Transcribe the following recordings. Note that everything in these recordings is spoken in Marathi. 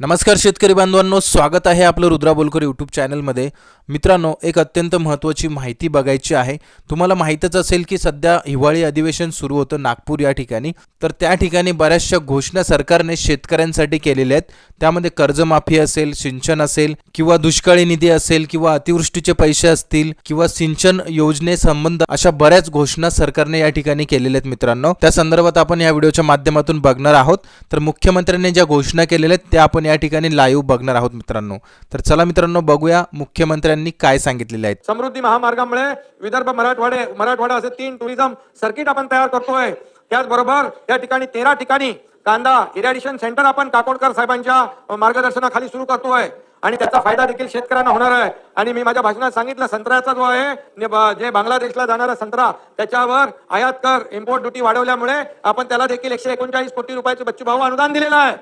नमस्कार शेतकरी बांधवांनो. स्वागत आहे आपलं रुद्रा बोलकर यूट्यूब चॅनलमध्ये मित्रांनो एक अत्यंत महत्त्वाची माहिती बघायची आहे. तुम्हाला माहीतच असेल की सध्या हिवाळी अधिवेशन सुरू होतं नागपूर या ठिकाणी. तर त्या ठिकाणी बऱ्याचशा घोषणा सरकारने शेतकऱ्यांसाठी केलेल्या आहेत. त्यामध्ये कर्जमाफी असेल सिंचन असेल किंवा दुष्काळी निधी असेल किंवा अतिवृष्टीचे पैसे असतील किंवा सिंचन योजनेसंबंध अशा बऱ्याच घोषणा सरकारने या ठिकाणी केलेल्या आहेत मित्रांनो. त्या संदर्भात आपण या व्हिडिओच्या माध्यमातून बघणार आहोत. तर मुख्यमंत्र्यांनी ज्या घोषणा केलेल्या आहेत त्या आपण या ठिकाणी लाईव्ह बघणार आहोत मित्रांनो. तर चला मित्रांनो बघूया मुख्यमंत्र्यांनी काय सांगितलेले आहेत? समृद्धी महामार्गामुळे विदर्भ मराठवाडे मराठवाडा असे तीन टुरिझम सर्किट आपण तयार करतोय. त्याचबरोबर त्या ठिकाणी तेरा ठिकाणी कांदा इरॅडिशन सेंटर आपण काकोडकर साहेबांच्या मार्गदर्शनाखाली सुरू करतोय. आणि त्याचा फायदा देखील शेतकऱ्यांना होणार आहे. आणि मी माझ्या भाषणात सांगितलं संत्र्याचा जो आहे जे बांगलादेशला जाणारा संत्रा त्याच्यावर आयात कर इम्पोर्ट ड्युटी वाढवल्यामुळे आपण त्याला देखील एकशे एकोणचाळीस कोटी रुपयाचे बच्चू भाऊ अनुदान दिलेलं आहे.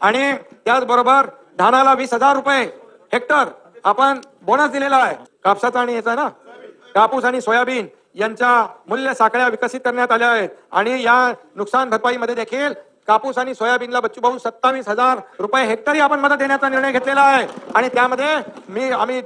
आणि त्याचबरोबर धानाला वीस हजार रुपये हेक्टर आपण बोनस दिलेला आहे. कापसाचा आणि याचा ना? कापूस आणि सोयाबीन यांच्या मूल्य साखळ्या विकसित करण्यात आल्या आहेत. आणि या नुकसान भरपाईमध्ये देखील कापूस आणि सोयाबीनला बच्चू भाऊ सत्तावीस हजार रुपये हेक्टरी आपण मदत देण्याचा निर्णय घेतलेला आहे. आणि त्यामध्ये मी आम्ही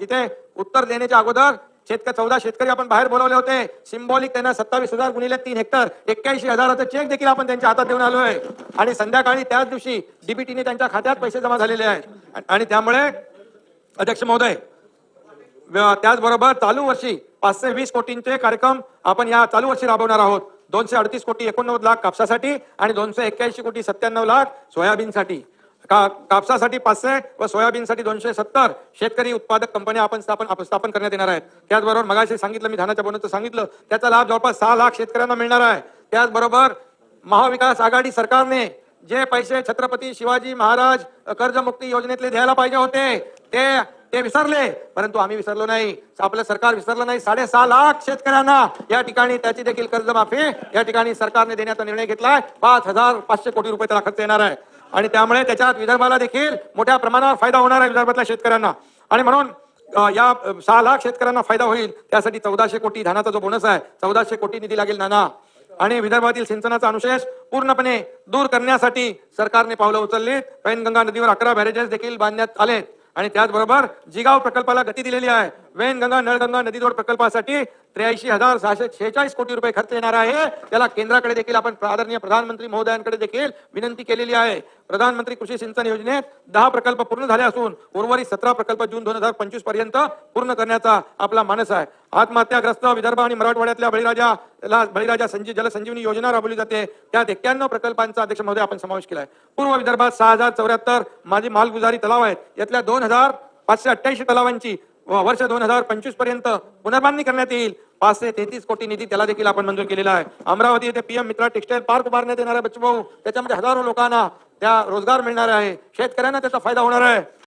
इथे उत्तर देण्याच्या अगोदर शेतकरी चौदा शेतकरी आपण बाहेर बोलवले होते. सिम्बॉलिक त्यांना सत्तावीस हजार गुणिले तीन हेक्टर. एक्क्याऐंशी हजाराचा चेक देखील आपण त्यांच्या हातात देऊन आलोय. आणि संध्याकाळी त्याच दिवशी डीबीटीने त्यांच्या खात्यात पैसे जमा झालेले आहेत. आणि त्यामुळे अध्यक्ष महोदय त्याचबरोबर चालू वर्षी पाचशे वीस कोटींचे कार्यक्रम आपण या चालू वर्षी राबवणार आहोत. दोनशे अडतीस कोटी एकोणनव्वद लाख कापसासाठी आणि दोनशे एक्क्याऐंशी कोटी सत्त्याण्णव लाख सोयाबीनसाठी. का कापसासाठी पाचशे व सोयाबीनसाठी दोनशे सत्तर शेतकरी उत्पादक कंपन्या आपण स्थापन स्थापन करण्यात येणार आहेत. त्याचबरोबर मगाशी सांगितलं मी धानाच्या बोनाचं सांगितलं त्याचा लाभ जवळपास सहा लाख शेतकऱ्यांना मिळणार आहे. त्याचबरोबर महाविकास आघाडी सरकारने जे पैसे छत्रपती शिवाजी महाराज कर्जमुक्ती योजनेतले द्यायला पाहिजे होते ते ते विसरले परंतु आम्ही विसरलो नाही. आपलं सरकार विसरलं नाही. साडेसहा लाख शेतकऱ्यांना या ठिकाणी त्याची देखील कर्जमाफी या ठिकाणी सरकारने देण्याचा निर्णय घेतलाय. पाच हजार पाचशे कोटी रुपये त्याला खर्च येणार आहे. आणि त्यामुळे त्याच्यात विदर्भाला देखील मोठ्या प्रमाणावर फायदा होणार आहे विदर्भातल्या शेतकऱ्यांना. आणि म्हणून या सहा लाख शेतकऱ्यांना फायदा होईल. त्यासाठी चौदाशे कोटी धानाचा जो बोनस आहे चौदाशे कोटी निधी लागेल नाना. आणि विदर्भातील सिंचनाचा अनुशेष पूर्णपणे दूर करण्यासाठी सरकारने पावलं उचलली पैनगंगा नदीवर अकरा बॅरेजेस देखील बांधण्यात आले आणि त्याचबरोबर जिगाव प्रकल्पाला गती दिलेली आहे. वेनगंगा नळगंगा नदीजोड प्रकल्पासाठी त्र्याऐंशी हजार सहाशे शेहेचाळीस कोटी रुपये खर्च येणार आहे. त्याला केंद्राकडे देखील आपण आदरणीय प्रधानमंत्री महोदयांकडे देखील विनंती केलेली आहे. प्रधानमंत्री कृषी सिंचन योजनेत दहा प्रकल्प पूर्ण झाले असून उर्वरित सतरा प्रकल्प जून दोन हजार पंचवीसपर्यंत पूर्ण करण्याचा आपला मानस आहे. आत्महत्याग्रस्त विदर्भ आणि मराठवाड्यातल्या बळीराजा बळीराजा संजी जलसंजीवनी योजना राबवली जाते. त्यात एक्क्याण्णव प्रकल्पांचा अध्यक्ष महोदय आपण समावेश केलाय. पूर्व विदर्भात सहा हजार चौऱ्याहत्तर माझी मालगुजारी तलाव आहेत. यातल्या दोन हजार पाचशे अठ्ठ्याऐंशी तलावांची वर्ष दोन हजार पंचवीसपर्यंत पुनर्बांधणी करण्यात येईल. पाचशे तेहतीस कोटी निधी त्याला देखील आपण मंजूर केलेला आहे. अमरावती येथे पीएम मित्रा टेक्सटाईल पार्क उभारण्यात येणार आहे बच्चूभाऊ त्याच्यामध्ये हजारो लोकांना त्या रोजगार मिळणार आहे. शेतकऱ्यांना त्याचा फायदा होणार आहे.